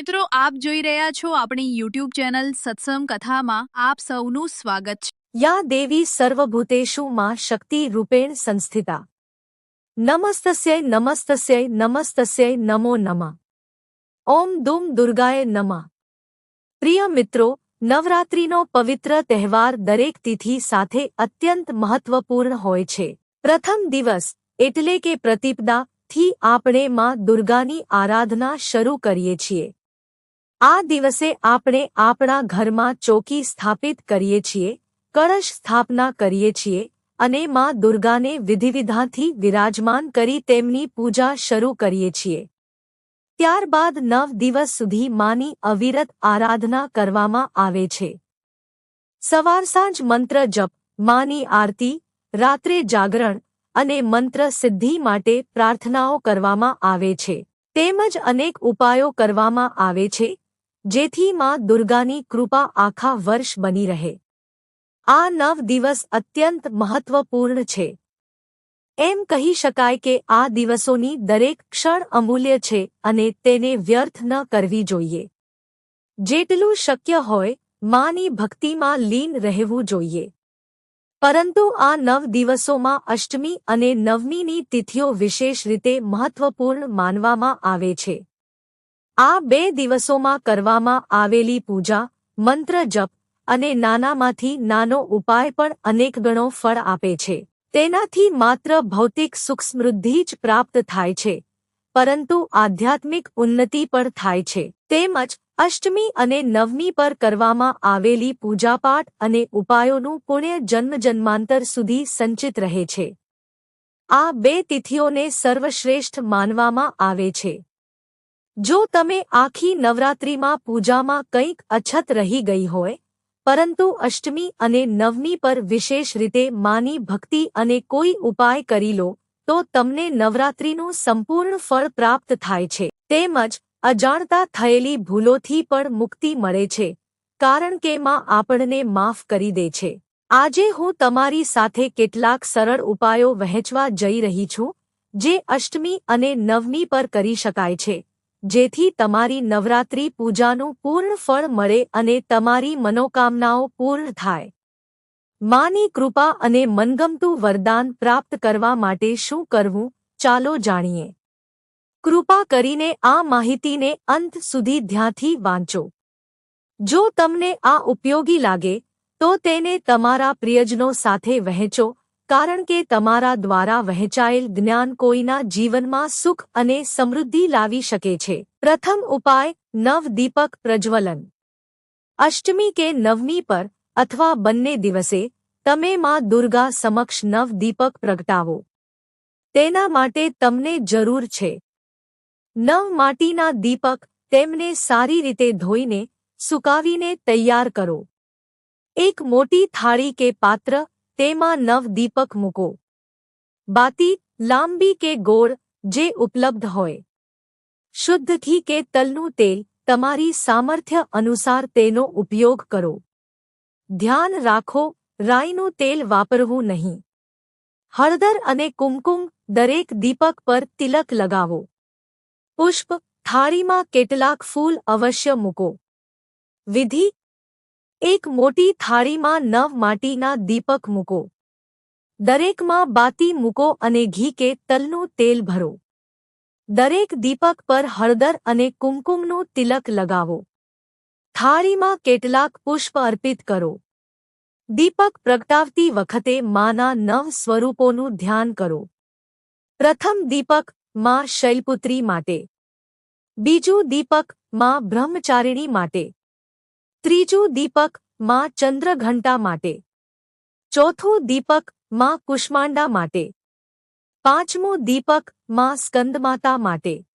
મિત્રો, આપ જોઈ રહ્યા છો આપણી યુટ્યુબ ચેનલ સત્સંગ કથામાં. આપ સૌનું સ્વાગત છે. યા દેવી સર્વભૂતેષુ માં શક્તિ રૂપેણ સંસ્થિતા. નમસ્તસ્ય નમસ્તસ્ય નમસ્તસ્ય નમો નમઃ. ઓમ દુમ દુર્ગાય નમઃ. પ્રિય મિત્રો, નવરાત્રિનો પવિત્ર તહેવાર દરેક તિથિ સાથે અત્યંત મહત્વપૂર્ણ હોય છે. પ્રથમ દિવસ, એટલે કે પ્રતિપદા, થી આપણે માં દુર્ગાની આરાધના શરૂ કરીએ છીએ. આ દિવસે આપણે આપણા ઘરમાં ચોકી સ્થાપિત કરીએ છીએ, કળશ સ્થાપના કરીએ છીએ અને માં દુર્ગાને વિધિવિધાથી વિરાજમાન કરી તેમની પૂજા શરૂ કરીએ છીએ. ત્યારબાદ નવ દિવસ સુધી માની અવિરત આરાધના કરવામાં આવે છે. સવાર સાંજ મંત્ર જપ, માની આરતી, રાત્રે જાગરણ અને મંત્ર સિદ્ધિ માટે પ્રાર્થનાઓ કરવામાં આવે છે. તેમજ અનેક ઉપાયો કરવામાં આવે છે. જેથી માં દુર્ગાની કૃપા આખા વર્ષ બની રહે. આ નવ દિવસ અત્યંત મહત્વપૂર્ણ છે. એમ કહી શકાય કે આ દિવસોની દરેક ક્ષણ અમૂલ્ય છે અને તેને વ્યર્થ ન કરવી જોઈએ. જેટલું શક્ય હોય, માની ભક્તિમાં લીન રહેવું જોઈએ. પરંતુ આ નવ દિવસોમાં અષ્ટમી અને નવમીની તિથિઓ વિશેષ રીતે મહત્વપૂર્ણ માનવામાં આવે છે. આ બે દિવસોમાં કરવામાં આવેલી પૂજા, મંત્ર જપ અને નાનામાંથી નાનો ઉપાય પણ અનેક ગણો ફળ આપે છે. તેનાથી માત્ર ભૌતિક સુખ સમૃદ્ધિ જ પ્રાપ્ત થાય છે, પરંતુ આધ્યાત્મિક ઉન્નતિ પણ થાય છે. તેમજ અષ્ટમી અને નવમી પર કરવામાં આવેલી પૂજાપાઠ અને ઉપાયોનું પુણ્ય જન્મજન્માંતર સુધી સંચિત રહે છે. આ બે તિથિઓને સર્વશ્રેષ્ઠ માનવામાં આવે છે. જો તમે આખી નવરાત્રિમાં પૂજામાં કંઈક અછત રહી ગઈ હોય, પરંતુ અષ્ટમી અને નવમી પર વિશેષ રીતે માની ભક્તિ અને કોઈ ઉપાય કરી લો, તો તમને નવરાત્રિનું સંપૂર્ણ ફળ પ્રાપ્ત થાય છે. તેમજ, અજાણતા થયેલી ભૂલોથી પણ મુક્તિ મળે છે, કારણ કે માં આપણને માફ કરી દે છે. આજે હું તમારી સાથે કેટલાક સરળ ઉપાયો વહેંચવા જઈ રહી છું, જે અષ્ટમી અને નવમી પર કરી શકાય છે. જેથી તમારી નવરાત્રિ પૂજાનું પૂર્ણ ફળ મળે અને તમારી મનોકામનાઓ પૂર્ણ થાય. માની કૃપા અને મનગમતું વરદાન પ્રાપ્ત કરવા માટે શું કરવું, ચાલો જાણીએ. કૃપા કરીને આ માહિતીને અંત સુધી ધ્યાનથી વાંચો. જો તમને આ ઉપયોગી લાગે, તો તેને તમારા પ્રિયજનો સાથે વહેંચો કારણ કે તમારા દ્વારા વહેંચાયેલ જ્ઞાન કોઈના જીવનમાં સુખ અને સમૃદ્ધિ લાવી શકે છે. પ્રથમ ઉપાય નવ દીપક પ્રજ્વલન. અષ્ટમી કે નવમી પર અથવા બંને દિવસે તમે માં દુર્ગા સમક્ષ નવ દીપક પ્રગટાવો. તેના માટે તમને જરૂર છે. નવ માટીના દીપક તેમને સારી રીતે ધોઈને સુકાવીને તૈયાર કરો. એક મોટી થાળી કે પાત્ર તેમાં નવ દીપક મૂકો. બાતી, લાંબી કે ગોળ, જે ઉપલબ્ધ હોય. શુદ્ધ ઘી કે તલનું તેલ, તમારી સામર્થ્ય અનુસાર તેનો ઉપયોગ કરો. ધ્યાન રાખો, રાઈનું તેલ વાપરવું નહીં. હળદર અને કુમકુમ, દરેક દીપક પર તિલક લગાવો. પુષ્પ, થાળીમાં કેટલાક ફૂલ અવશ્ય મૂકો. વિધિ એક મોટી થાળીમાં નવ માટીના દીપક મૂકો. દરેકમાં બાતી મૂકો અને ઘી કે તલનું તેલ ભરો. દરેક દીપક પર હળદર અને કુમકુમનું તિલક લગાવો. થાળીમાં કેટલાક પુષ્પ અર્પિત કરો. દીપક પ્રગટાવતી વખતે માના નવ સ્વરૂપોનું ધ્યાન કરો. પ્રથમ દીપક, માં શૈલપુત્રી માટે. બીજું દીપક, માં બ્રહ્મચારિણી માટે. ત્રીજું દીપક, માં ચંદ્રઘંટા માટે. ચોથું દીપક, માં કુષ્માંડા માટે. પાંચમું દીપક, માં સ્કંદમાતા માટે.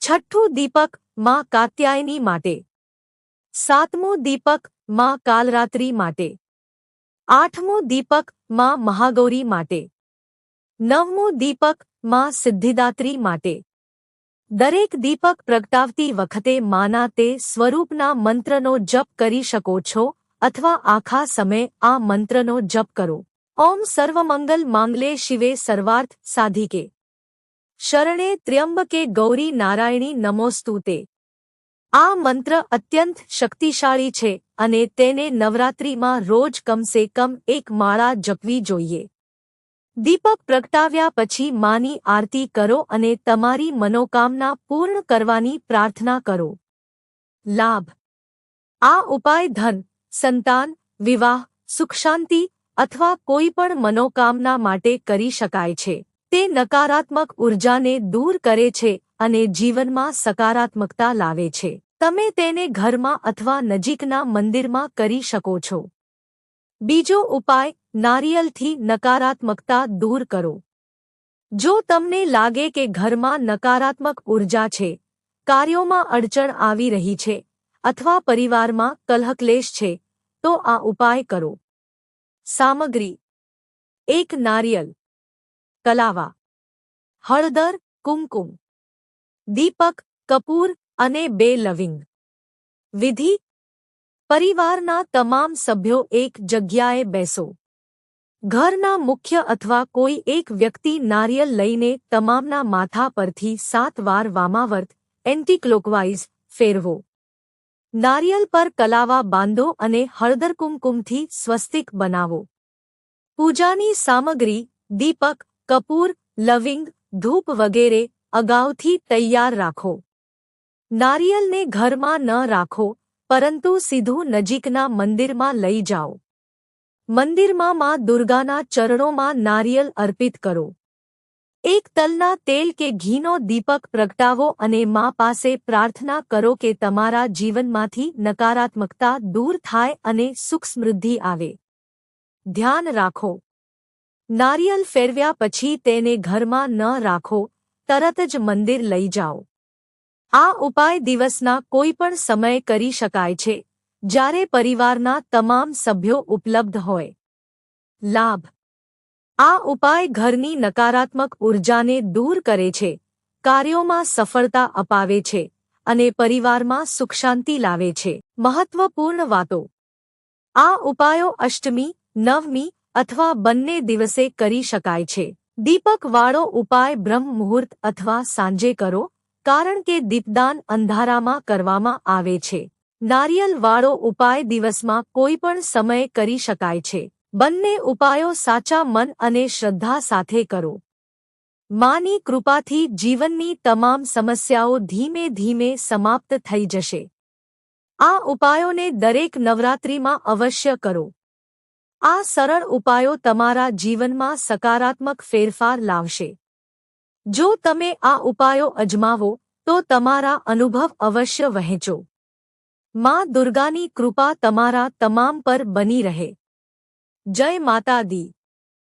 છઠ્ઠું દીપક, માં કાત્યાયની માટે. સાતમું દીપક, માં કાલરાત્રી માટે. આઠમું દીપક, માં મહાગૌરી માટે. નવમું દીપક, માં સિદ્ધિદાત્રી માટે. દરેક દીપક પ્રગટાવતી વખતે માના તે સ્વરૂપના મંત્રનો જપ કરી શકો છો અથવા આખા સમય આ મંત્રનો જપ કરો. ઓમ સર્વમંગલ માંગલે શિવે સર્વાર્થ સાધિકે. શરણે ત્ર્યંબકે ગૌરી નારાયણી નમોસ્તુ તે. આ મંત્ર અત્યંત શક્તિશાળી છે અને તેને નવરાત્રિમાં રોજ કમસે કમ એક માળા જપવી જોઈએ. દીપક પ્રગટાવ્યા પછી માની આરતી કરો અને તમારી મનોકામના પૂર્ણ કરવાની પ્રાર્થના કરો. લાભ. આ ઉપાય ધન, સંતાન, વિવાહ સુખશાંતિ અથવા કોઈ પણ મનોકામના માટે કરી શકાય છે. તે નકારાત્મક ઉર્જાને દૂર કરે છે અને જીવનમાં સકારાત્મકતા લાવે છે. તમે તેને ઘરમાં અથવા નજીકના મંદિરમાં કરી શકો છો. બીજો ઉપાય, નારિયેલથી નકારાત્મકતા દૂર કરો. જો તમને લાગે કે ઘરમાં નકારાત્મક ઊર્જા છે, કાર્યોમાં અડચણ આવી રહી છે, અથવા પરિવારમાં કલહક્લેશ છે, તો આ ઉપાય કરો. સામગ્રી. એક નારિયેલ. કલાવા. હળદર, કુમકુમ. દીપક, કપૂર અને બે લવિંગ. વિધિ પરિવારના તમામ સભ્યો એક જગ્યાએ બેસો. ઘરના મુખ્ય અથવા કોઈ એક વ્યક્તિ નારિયેલ લઈને તમામના માથા પરથી સાત વાર વામાવર્ત, એન્ટીક્લોકવાઇઝ ફેરવો. નારિયેલ પર કલાવા બાંધો અને હળદર કુમકુમથી સ્વસ્તિક બનાવો. પૂજાની સામગ્રી, દીપક, કપૂર, લવિંગ, ધૂપ વગેરે અગાઉથી તૈયાર રાખો. નારિયેલને ઘરમાં ન રાખો પરંતુ સીધું નજીકના મંદિરમાં લઈ જાઓ. મંદિરમાં માં દુર્ગાના ચરણોમાં નારિયેલ અર્પિત કરો. એક તલના તેલ કે ઘીનો દીપક પ્રગટાવો અને મા પાસે પ્રાર્થના કરો કે તમારા જીવનમાંથી નકારાત્મકતા દૂર થાય અને સુખ સમૃદ્ધિ આવે. ધ્યાન રાખો. નારિયેલ ફેરવ્યા પછી તેને ઘરમાં ન રાખો, તરત જ મંદિર લઈ જાઓ. આ ઉપાય દિવસના કોઈ પણ સમયે કરી શકાય છે, જ્યારે પરિવારના તમામ સભ્યો ઉપલબ્ધ હોય. લાભ. આ ઉપાય ઘરની નકારાત્મક ઉર્જાને દૂર કરે છે, કાર્યોમાં સફળતા અપાવે છે અને પરિવારમાં સુખશાંતિ લાવે છે. મહત્વપૂર્ણ વાતો. આ ઉપાયો અષ્ટમી, નવમી અથવા બંને દિવસે કરી શકાય છે. દીપકવાળો ઉપાય બ્રહ્મ મુહૂર્ત અથવા સાંજે કરો કારણ કે દીપદાન અંધારામાં કરવામાં આવે છે. નારિયેલવાળો ઉપાય દિવસમાં કોઈ પણ સમયે કરી શકાય છે. બંને ઉપાયો સાચા મન અને શ્રદ્ધા સાથે કરો. માની કૃપાથી જીવનની તમામ સમસ્યાઓ ધીમે ધીમે સમાપ્ત થઈ જશે. આ ઉપાયોને દરેક નવરાત્રિમાં અવશ્ય કરો. આ સરળ ઉપાયો તમારા જીવનમાં સકારાત્મક ફેરફાર લાવશે. જો તમે આ ઉપાયો અજમાવો, તો તમારા અનુભવ અવશ્ય વહેંચો. માં દુર્ગાની કૃપા તમારા તમામ પર બની રહે. જય માતા દી